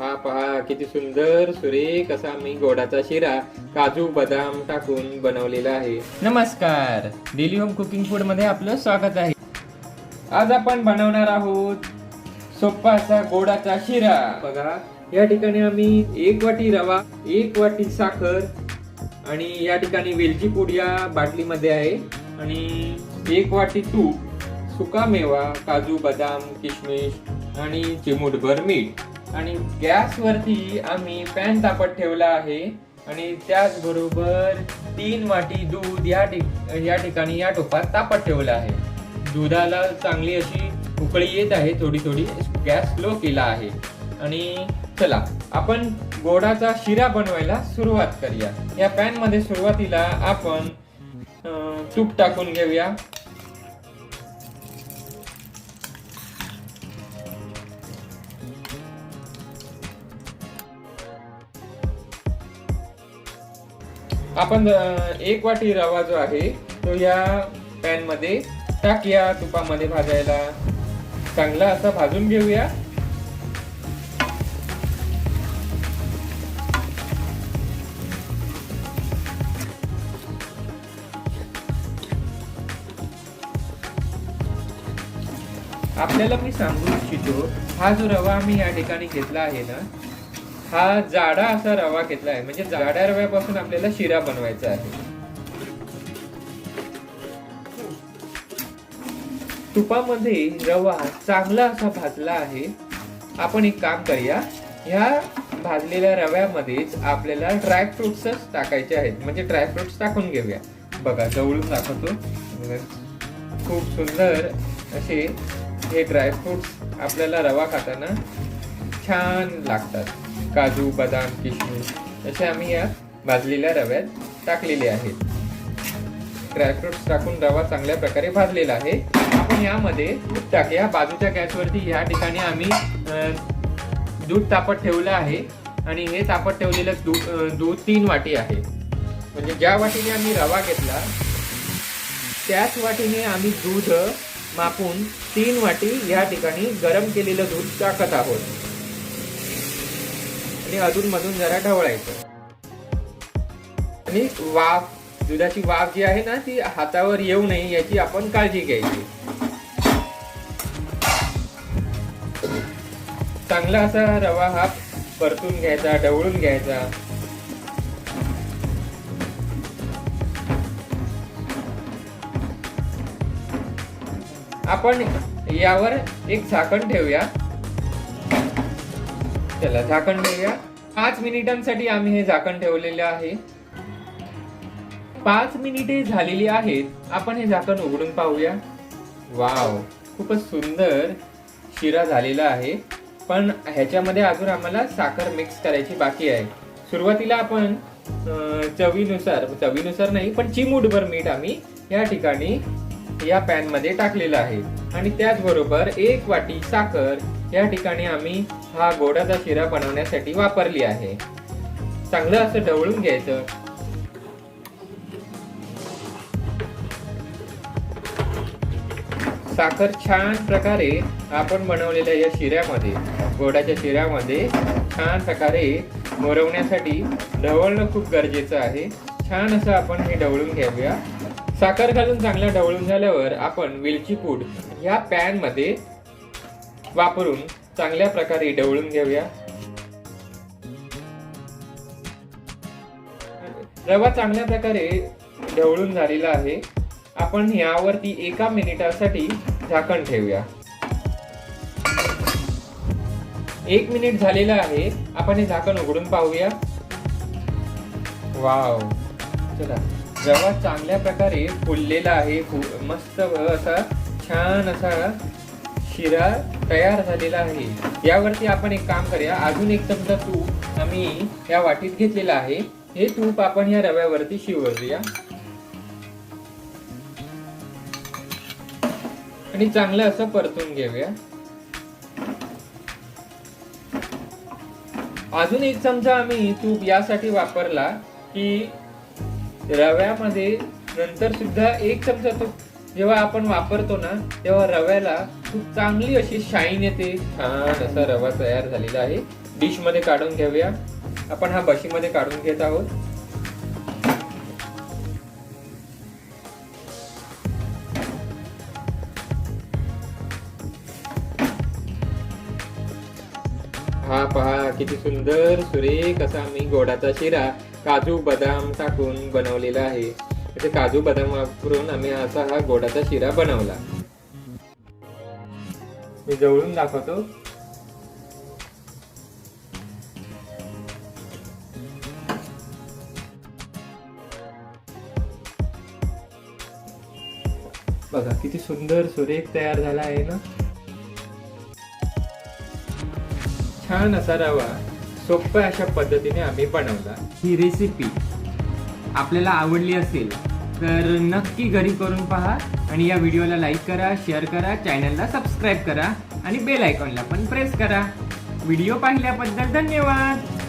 हा पहा किती सुंदर सुरेख असा मी गोडाचा शिरा काजू बदाम टाकून बनवलेला आहे. नमस्कार. डेली होम कुकिंग फूडमध्ये आपलं स्वागत आहे. आज आपण बनवणार आहोत सोप्पा असा गोडाचा शिरा. बघा या ठिकाणी आम्ही एक वाटी रवा एक वाटी साखर आणि या ठिकाणी वेलची पूड या बाटलीमध्ये आहे. आणि एक वाटी तूप सुका मेवा काजू बदाम किशमिश आणि चिमूटभर मीठ. आणि गॅसवरती आम्ही पॅन तापत ठेवला आहे. आणि त्याचबरोबर तीन वाटी दूध या ठिक या ठिकाणी या टोपात तापत ठेवलं आहे. दुधाला चांगली अशी उकळी येत आहे थोडी थोडी गॅस स्लो केला आहे. आणि चला आपण गोडाचा शिरा बनवायला सुरुवात करूया. या पॅनमध्ये सुरुवातीला आपण तूप टाकून घेऊया. आपण एक वाटी रवा जो आहे तो या पॅनमध्ये टाकूया. तुपामध्ये भाजायला चांगला असा भाजून घेऊया. आपल्याला मी सांगू इच्छितो हा जो रवा आम्ही या ठिकाणी घेतला आहे ना हा जाडा असा रवा घेतला आहे. म्हणजे जाड्या रव्यापासून आपल्याला शिरा बनवायचा आहे. तुपामध्ये रवा चांगला असा भाजला आहे. आपण एक काम करूया. ह्या भाजलेल्या रव्यामध्येच आपल्याला ड्रायफ्रुट्सच टाकायचे आहेत. म्हणजे ड्रायफ्रुट्स टाकून घेऊया. बघा जवळून दाखवतो. खूप सुंदर असे हे ड्रायफ्रुट्स आपल्याला रवा खाताना छान लागतात. काजू बदाम किशमिश असे आम्ही या भाजलेल्या रव्यात टाकलेले आहेत. ड्रायफ्रुट्स टाकून रवा चांगल्या प्रकारे भाजलेला आहे. आपण यामध्ये दूध टाकूया बाजूच्या गॅसवरती या ठिकाणी आम्ही दूध तापत ठेवलं आहे. आणि हे तापत ठेवलेलं दूध दूध तीन वाटी आहे. म्हणजे ज्या वाटीने आम्ही रवा घेतला त्याच वाटीने आम्ही दूध मापून तीन वाटी या ठिकाणी गरम केलेलं दूध टाकत आहोत. आणि अधून मधून जरा ढवळायचं. आणि वाफ दुधाची वाफ जी आहे ना ती हातावर येऊ नये याची आपण काळजी घ्यायची. चांगला असा रवा हा परतून घ्यायचा ढवळून घ्यायचा. आपण यावर एक झाकण ठेवूया. चला झाकण ठेवूया. पाच मिनिटांसाठी आम्ही हे झाकण ठेवलेले आहे. पाच मिनिटे झालेली आहेत. आपण हे झाकण उघडून पाहूया. वाव खूपच सुंदर शिरा झालेला आहे. पण ह्याच्यामध्ये अजून आम्हाला साखर मिक्स करायची बाकी आहे. सुरुवातीला आपण चवीनुसार चवीनुसार नाही पण चिमूटभर मीठ आम्ही या ठिकाणी या पॅनमध्ये टाकलेलं आहे. आणि त्याचबरोबर एक वाटी साखर या ठिकाणी आम्ही हा गोडाचा शिरा बनवण्यासाठी वापरली आहे. चांगलं असं ढवळून घ्यायचं. साखर छान प्रकारे आपण बनवलेल्या या शिऱ्यामध्ये गोडाच्या शिऱ्यामध्ये छान प्रकारे मोरवण्यासाठी ढवळणं खूप गरजेचं आहे. छान असं आपण हे ढवळून घेऊया साखर घालून चांगलं ढवळून झाल्यावर आपण वेलची पूड ह्या पॅनमध्ये वापरून चांगल्या प्रकारे ढवळून घेऊया. रवा चांगल्या प्रकारे ढवळून झालेला आहे. आपण यावरती एका मिनिटासाठी झाकण ठेवूया. एक मिनिट झालेलं आहे. आपण हे झाकण उघडून पाहूया. वाव. चला. रवा चांगल्या प्रकारे फुललेला आहे. मस्त असा छान असा शिरा तयार झालेला आहे. यावरती आपण एक काम करूया. अजून एक चमचा तूप आम्ही या वाटीत घेतलेला आहे. हे तूप आपण या रव्यावरती शिवरूया. आणि चांगलं असं परतून घेऊया. अजून एक चमचा आम्ही तूप यासाठी वापरला की रव्यामध्ये नंतर सुद्धा एक चमचा तूप जेव्हा आपण वापरतो ना तेव्हा रव्याला खूप चांगली अशी शाईन येते. छान असा रवा तयार झालेला आहे. डिशमध्ये काढून घेऊया. आपण हा बशीमध्ये काढून घेत आहोत. हा पहा किती सुंदर सुरेख असा मी गोडाचा शिरा काजू बदाम टाकून बनवलेला आहे. ते काजू बदाम वापरून आम्ही असा हा गोडाचा शिरा बनवला. मी जवळून दाखवतो. बघा किती सुंदर सुरेख तयार झाला आहे ना? छान असा रवा सोप्या अशा पद्धतीने आम्ही बनवला. ही रेसिपी आपल्याला आवडली असेल तर नक्की घरी करून पहा आणि या व्हिडिओला लाईक करा शेअर करा चॅनलला सबस्क्राईब करा आणि बेल आयकॉनला पण प्रेस करा. व्हिडिओ पाहिल्याबद्दल धन्यवाद!